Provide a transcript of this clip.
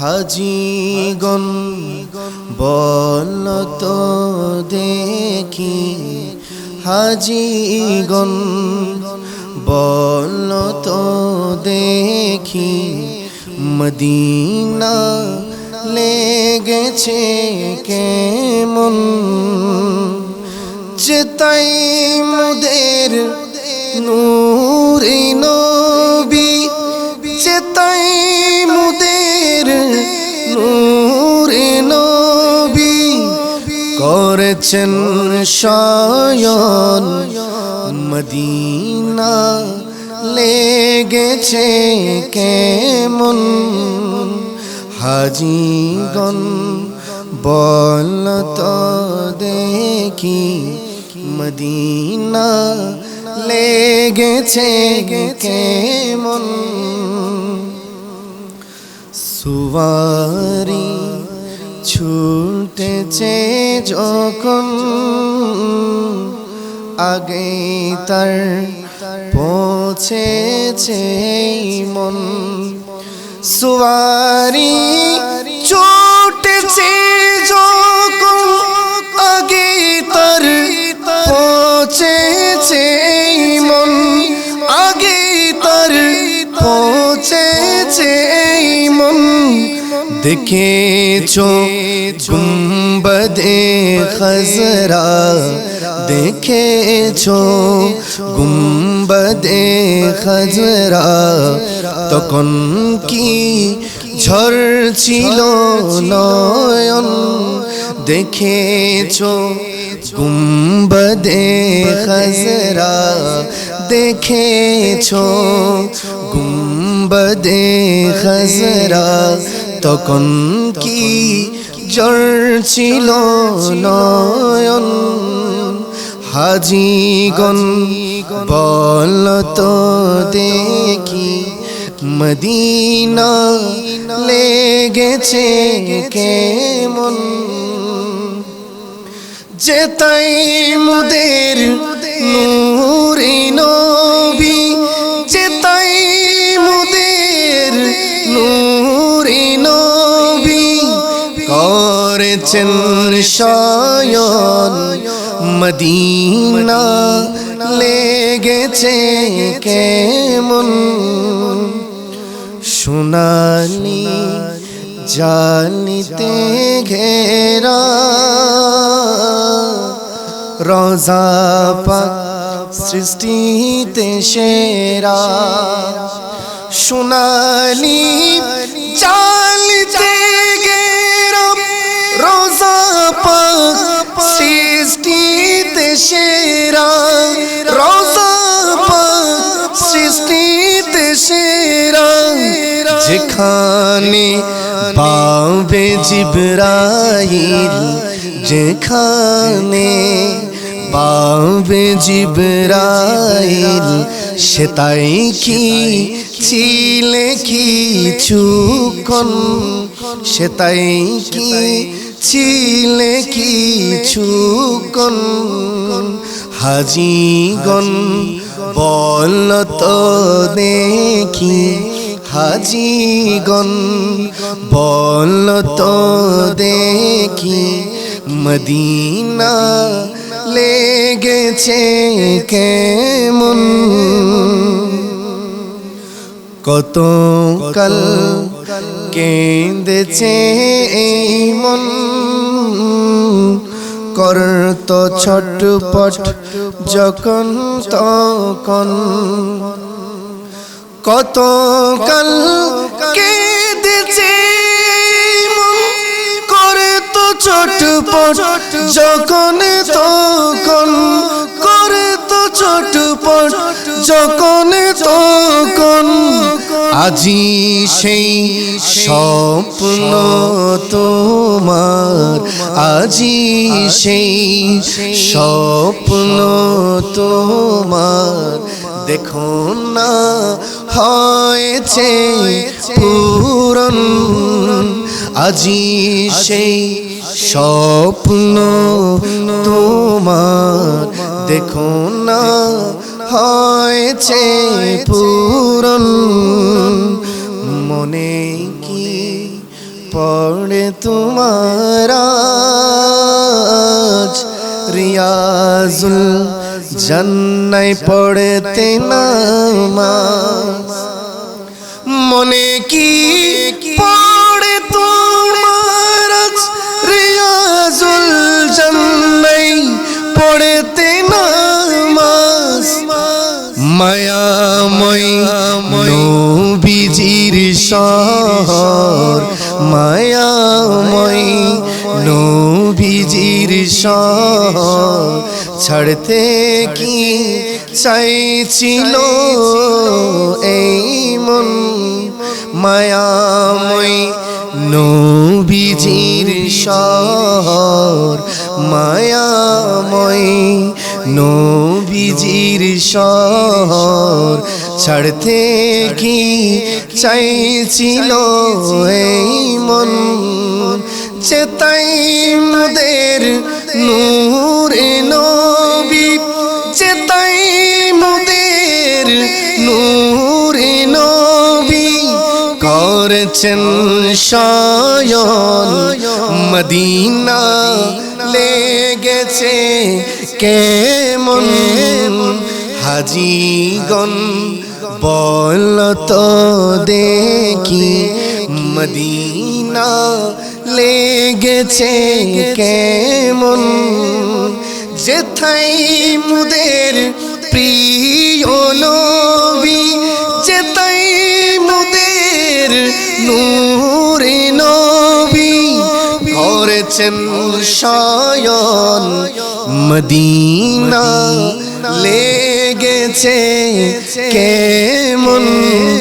হাজিগণ বল তো দেখি। হাজিগণ বল তো দেখি। মদিনা লেগেছে কেমন? চেতাই মুদের নূরে করেছেন শয়ন মদিনা লেগেছে কেমন? হাজিগণ বল তো দেখি মদিনা লেগেছে কেমন? সুবারি ছুটেছে যখন আগে তার পৌঁছেছে মন। সুয়ারি ছুটেছে যখন আগে তার পৌঁছেছে দেখেছো গুম্বদে খজরা দেখেছো গুম্বদে খজরা তখন কি ঝড় ছিল নয়ন দেখেছো গুম্বদে খজরা দেখেছো গুম্বদে খজরা তখন কি জ্বর ছিল? নয়ন। হাজিগণ, বল তো দেখি, মদিনা লেগেছে কেমন? যেতাই মুদের নূরে নবী যেতাই মুদের করেছেন শয়ন মদিনা লেগেছে কেমন? সোনালি জালিতে ঘেরা রোজা পাক সৃষ্টিতে সেরা। সোনালি জালিতে যেখানে পাবে জিবরাইল, যেখানে পাবে জিবরাইল, সে তাই কি ছিলে কিছুক্ষণ সে তাই কি ছিলে কিছুক্ষণ হাজিগণ, বল তো দেখি। হাজিগণ, বল তো দেখি, মদিনা লেগেছে কেমন? কত কাল কেঁদেছে এই মন? করত ছটপট যখন তখন কত কাল কেঁদেছে মন? করে তো চটপট যখন তখন। করে তো চটপট যখন তখন। আজি সেই স্বপ্ন তোমার আজি সেই স্বপ্ন তোমার। দেখো না হয়েছে পূরণ। আজি সেই স্বপ্ন তোমার দেখো না, হয়েছে পূরণ। মনে কি পড়ে তোমার রিয়াজুল জান্নাই পড়তে নামাজ মনে কি পড়ে তোমার রিয়াজুল জান্নাই পড়তে নামাজ মায়াময় নবীজির শহর। মায়াময় নবীজির শহর। ছাড়তে কি চাইছিল এই মন? মায়াময় নবীজির শহর মায়াময় নবীজির শহর ছাড়তে কি চাইছিল এই মন? চেতাই মুদের নূরে করেছেন শয়ন মদিনা লে লেগেছে কেমন হাজিগণ বল তো দেখি মদিনা লে লেগেছে কেমন যেথাই মুদের প্রিয় নবী করেছেন শয়ন মদিনা লেগেছে কেমন